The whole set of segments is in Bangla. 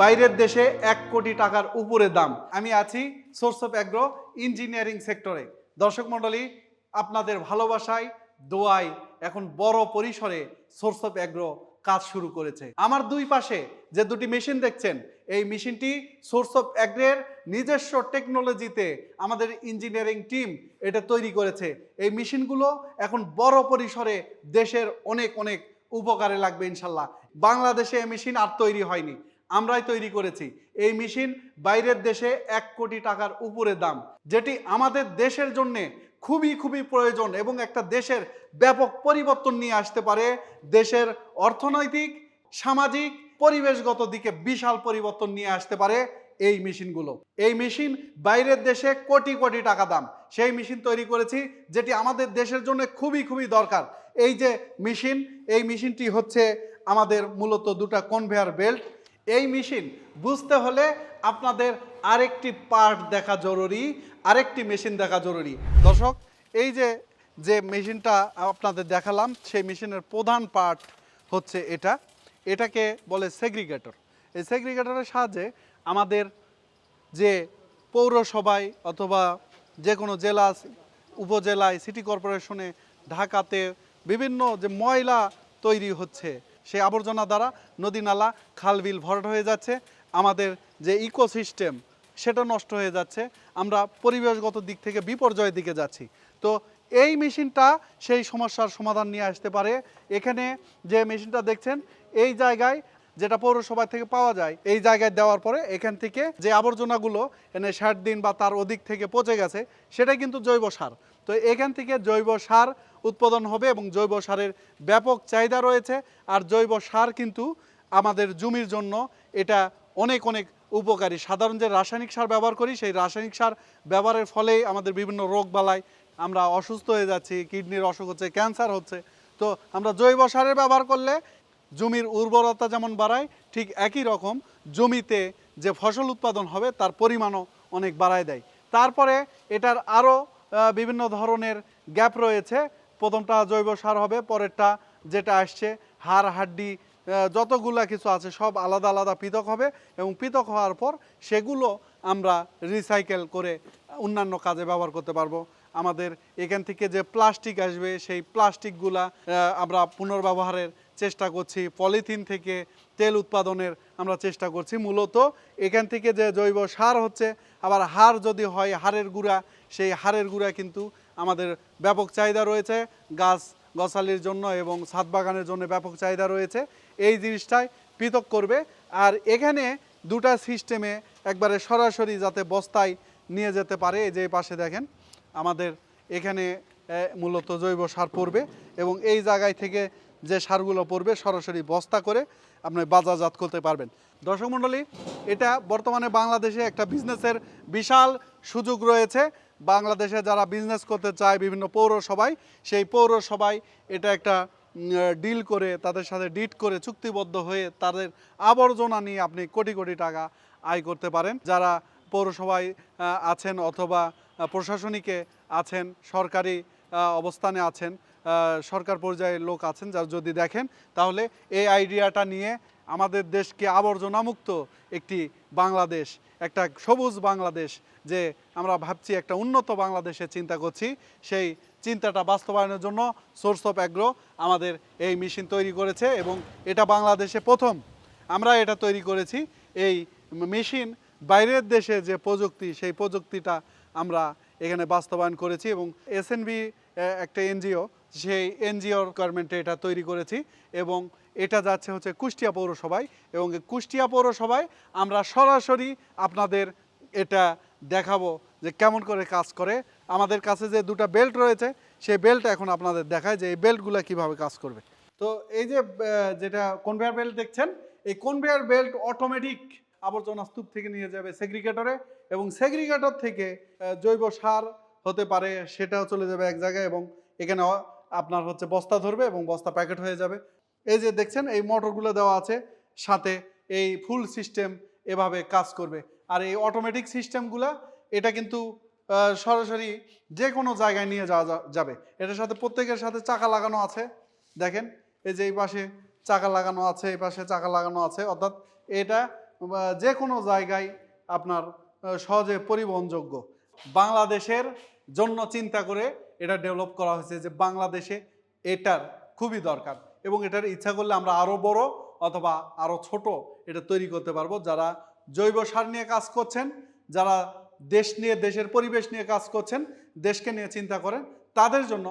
বাইরের দেশে এক কোটি টাকার উপরে দাম। আমি আছি সোর্স অফ অ্যাগ্রো ইঞ্জিনিয়ারিং সেক্টরে। দর্শক মণ্ডলী, আপনাদের ভালোবাসায় দোয়াই এখন বড় পরিসরে সোর্স অফ অ্যাগ্রো কাজ শুরু করেছে। আমার দুই পাশে যে দুটি মেশিন দেখছেন, এই মেশিনটি সোর্স অফ অ্যাগ্রের নিজস্ব টেকনোলজিতে আমাদের ইঞ্জিনিয়ারিং টিম এটা তৈরি করেছে। এই মেশিনগুলো এখন বড় পরিসরে দেশের অনেক অনেক উপকারে লাগবে ইনশাল্লাহ। বাংলাদেশে এই মেশিন আর তৈরি হয়নি। আমরাই তৈরি করেছি। এই মেশিন বাইরের দেশে এক কোটি টাকার উপরে দাম, যেটি আমাদের দেশের জন্য খুবই খুবই প্রয়োজন এবং একটা দেশের ব্যাপক পরিবর্তন নিয়ে আসতে পারে। দেশের অর্থনৈতিক, সামাজিক, পরিবেশগত দিকে বিশাল পরিবর্তন নিয়ে আসতে পারে। এই মেশিনগুলো। এই মেশিন বাইরের দেশে কোটি কোটি টাকা দাম। সেই মেশিন তৈরি করেছি, যেটি আমাদের দেশের জন্য খুবই খুবই দরকার। এই যে মেশিন, এই মেশিনটি হচ্ছে আমাদের মূলত দুটা কনভেয়ার বেল্ট এই মেশিন বুঝতে হলে আপনাদের আরেকটি পার্ট দেখা জরুরি, আরেকটি মেশিন দেখা জরুরি। দর্শক, এই যে যে মেশিনটা আপনাদের দেখালাম, সেই মেশিনের প্রধান পার্ট হচ্ছে এটা। এটাকে বলে সেগ্রিগেটর এই সেগ্রিগেটরের সাহায্যে আমাদের যে পৌরসভায় অথবা যে কোনো জেলা, উপজেলায় সিটি কর্পোরেশনে ঢাকাতে বিভিন্ন যে ময়লা তৈরি হচ্ছে সেই আবর্জনা দ্বারা নদী নালা, খাল বিল ভরাট হয়ে যাচ্ছে। আমাদের যে ইকোসিস্টেম সেটা নষ্ট হয়ে যাচ্ছে। আমরা পরিবেশগত দিক থেকে বিপর্যয়ের দিকে যাচ্ছি। তো এই মেশিনটা সেই সমস্যার সমাধান নিয়ে আসতে পারে। এখানে যে মেশিনটা দেখছেন, এই জায়গায় যেটা পৌরসভা থেকে পাওয়া যায়, এই জায়গায় দেওয়ার পরে এখান থেকে যে আবর্জনাগুলো এনে ষাট দিন বা তার অধিক থেকে পচে গেছে সেটা কিন্তু জৈব সার। তো এখান থেকে জৈব সার উৎপাদন হবে এবং জৈব সারের ব্যাপক চাহিদা রয়েছে আর জৈব সার কিন্তু আমাদের জমির জন্য এটা অনেক অনেক উপকারী। সাধারণ যে রাসায়নিক সার ব্যবহার করি, সেই রাসায়নিক সার ব্যবহারের ফলেই আমাদের বিভিন্ন রোগ বালাই, আমরা অসুস্থ হয়ে যাচ্ছি, কিডনির অসুখ হচ্ছে, ক্যান্সার হচ্ছে। তো আমরা জৈব সারের ব্যবহার করলে জমির উর্বরতা যেমন বাড়ায়, ঠিক একই রকম জমিতে যে ফসল উৎপাদন হবে, তার পরিমাণও অনেক বাড়ায় দেয়। তারপরে এটার আরও বিভিন্ন ধরনের গ্যাপ রয়েছে। প্রথমটা জৈব সার হবে, পরেরটা যেটা আসছে, হাড়, হাড্ডি যতগুলা কিছু আছে সব আলাদা আলাদা পৃথক হবে এবং পৃথক হওয়ার পর সেগুলো আমরা রিসাইকেল করে অন্যান্য কাজে ব্যবহার করতে পারব। আমাদের এখান থেকে যে প্লাস্টিক আসবে, সেই প্লাস্টিকগুলা আমরা পুনর্ব্যবহারের চেষ্টা করছি, পলিথিন থেকে তেল উৎপাদনের আমরা চেষ্টা করছি মূলত। এখান থেকে যে জৈব সার হচ্ছে, আবার হাড় যদি হয় হাড়ের গুঁড়া, সেই হাড়ের গুঁড়া কিন্তু আমাদের ব্যাপক চাহিদা রয়েছে। গাছ গছালির জন্য এবং ছাদ বাগানের জন্য ব্যাপক চাহিদা রয়েছে। এই জিনিসটাই পৃথক করবে। আর এখানে দুটা সিস্টেমে একবারে সরাসরি যাতে বস্তায় নিয়ে যেতে পারে, এই যে পাশে দেখেন, আমাদের এখানে মূলত জৈব সার পড়বে এবং এই জায়গায় থেকে যে সারগুলো পড়বে সরাসরি বস্তা করে আপনি বাজারজাত করতে পারবেন। দর্শক মণ্ডলী, এটা বর্তমানে বাংলাদেশে একটা বিজনেসের বিশাল সুযোগ রয়েছে। বাংলাদেশে যারা বিজনেস করতে চায় বিভিন্ন পৌরসভায়, সেই পৌরসভায় এটা একটা ডিল করে, তাদের সাথে ডিট করে, চুক্তিবদ্ধ হয়ে তাদের আবর্জনা নিয়ে আপনি কোটি কোটি টাকা আয় করতে পারেন। যারা পৌরসভায় আছেন অথবা প্রশাসনিকে আছেন, সরকারি অবস্থানে আছেন সরকার পর্যায়ের লোক আছেন যারা যদি দেখেন, তাহলে এই আইডিয়াটা নিয়ে আমাদের দেশকে আবর্জনামুক্ত একটি বাংলাদেশ, একটা সবুজ বাংলাদেশ যে আমরা ভাবছি একটা উন্নত বাংলাদেশের চিন্তা করছি, সেই চিন্তাটা বাস্তবায়নের জন্য সোর্স অফ অ্যাগ্রো আমাদের এই মেশিন তৈরি করেছে এবং এটা বাংলাদেশে প্রথম। আমরা এটা তৈরি করেছি, এই মেশিন বাইরের দেশে যে প্রযুক্তি, সেই প্রযুক্তিটা আমরা এখানে বাস্তবায়ন করেছি এবং এসএনবি একটা এনজিও সেই এনজিওর গভর্নমেন্টে এটা তৈরি করেছি এবং এটা যাচ্ছে হচ্ছে কুষ্টিয়া পৌরসভায় এবং কুষ্টিয়া পৌরসভায় আমরা সরাসরি আপনাদের এটা দেখাবো যে কেমন করে কাজ করে। আমাদের কাছে যে দুটো বেল্ট রয়েছে, সেই বেল্ট এখন আপনাদের দেখায় যে এই বেল্টগুলো কীভাবে কাজ করবে। তো এই যে যেটা কনভেয়ার বেল্ট দেখছেন, এই কনভেয়ার বেল্ট অটোমেটিক আবর্জনা স্তূপ থেকে নিয়ে যাবে সেগ্রিগেটরে এবং সেগ্রিগেটর থেকে জৈব সার হতে পারে, সেটাও চলে যাবে এক জায়গায় এবং এখানে আপনার হচ্ছে বস্তা ধরবে এবং বস্তা প্যাকেট হয়ে যাবে। এই যে দেখছেন, এই মোটরগুলো দেওয়া আছে, সাথে এই ফুল সিস্টেম এভাবে কাজ করবে। আর এই অটোমেটিক সিস্টেমগুলা, এটা কিন্তু সরাসরি যে কোনো জায়গায় নিয়ে যাওয়া যাবে। এটার সাথে প্রত্যেকের সাথে চাকা লাগানো আছে। দেখেন, এই যে এই পাশে চাকা লাগানো আছে, এই পাশে চাকা লাগানো আছে। অর্থাৎ এটা যে কোনো জায়গায় আপনার সহজে পরিবহনযোগ্য। বাংলাদেশের জন্য চিন্তা করে এটা ডেভেলপ করা হয়েছে যে বাংলাদেশে এটার খুবই দরকার এবং এটার ইচ্ছা করলে আমরা আরও বড় অথবা আরও ছোট এটা তৈরি করতে পারব। যারা জৈব সার নিয়ে কাজ করছেন, যারা দেশ নিয়ে, দেশের পরিবেশ নিয়ে কাজ করছেন, দেশকে নিয়ে চিন্তা করেন, তাদের জন্য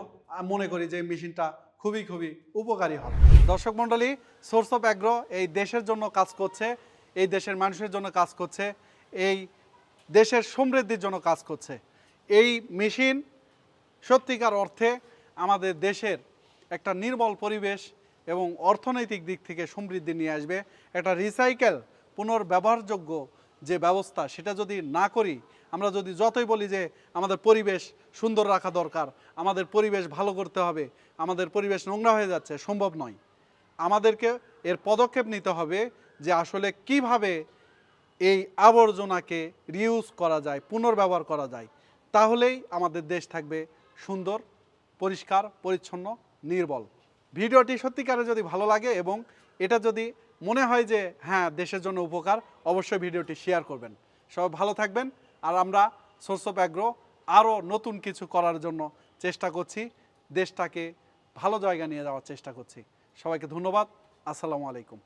মনে করি যে মেশিনটা খুবই খুবই উপকারী হবে। দর্শক মণ্ডলী, সোর্স অফ অ্যাগ্রো এই দেশের জন্য কাজ করছে এই দেশের মানুষের জন্য কাজ করছে, এই দেশের সমৃদ্ধির জন্য কাজ করছে। এই মেশিন সত্যিকার অর্থে আমাদের দেশের একটা নির্মল পরিবেশ এবং অর্থনৈতিক দিক থেকে সমৃদ্ধি নিয়ে আসবে। একটা রিসাইকেল পুনর্ব্যবহারযোগ্য যে ব্যবস্থা, সেটা যদি না করি, আমরা যদি যতই বলি যে আমাদের পরিবেশ সুন্দর রাখা দরকার, আমাদের পরিবেশ ভালো করতে হবে, আমাদের পরিবেশ নোংরা হয়ে যাচ্ছে, সম্ভব নয়। আমাদেরকে এর পদক্ষেপ নিতে হবে যে আসলে কীভাবে এই আবর্জনাকে রিউজ করা যায়, পুনর্ব্যবহার করা যায়, তাহলেই আমাদের দেশ থাকবে সুন্দর, পরিষ্কার, পরিচ্ছন্ন, নির্বল। ভিডিওটি সত্যিকারে যদি ভালো লাগে এবং এটা যদি মনে হয় যে হ্যাঁ দেশের জন্য উপকার, অবশ্যই ভিডিওটি শেয়ার করবেন। সবাই ভালো থাকবেন আর আমরা সোর্স অফ অ্যাগ্রো আরও নতুন কিছু করার জন্য চেষ্টা করছি, দেশটাকে ভালো জায়গা নিয়ে যাওয়ার চেষ্টা করছি। সবাইকে ধন্যবাদ, আসসালামু আলাইকুম।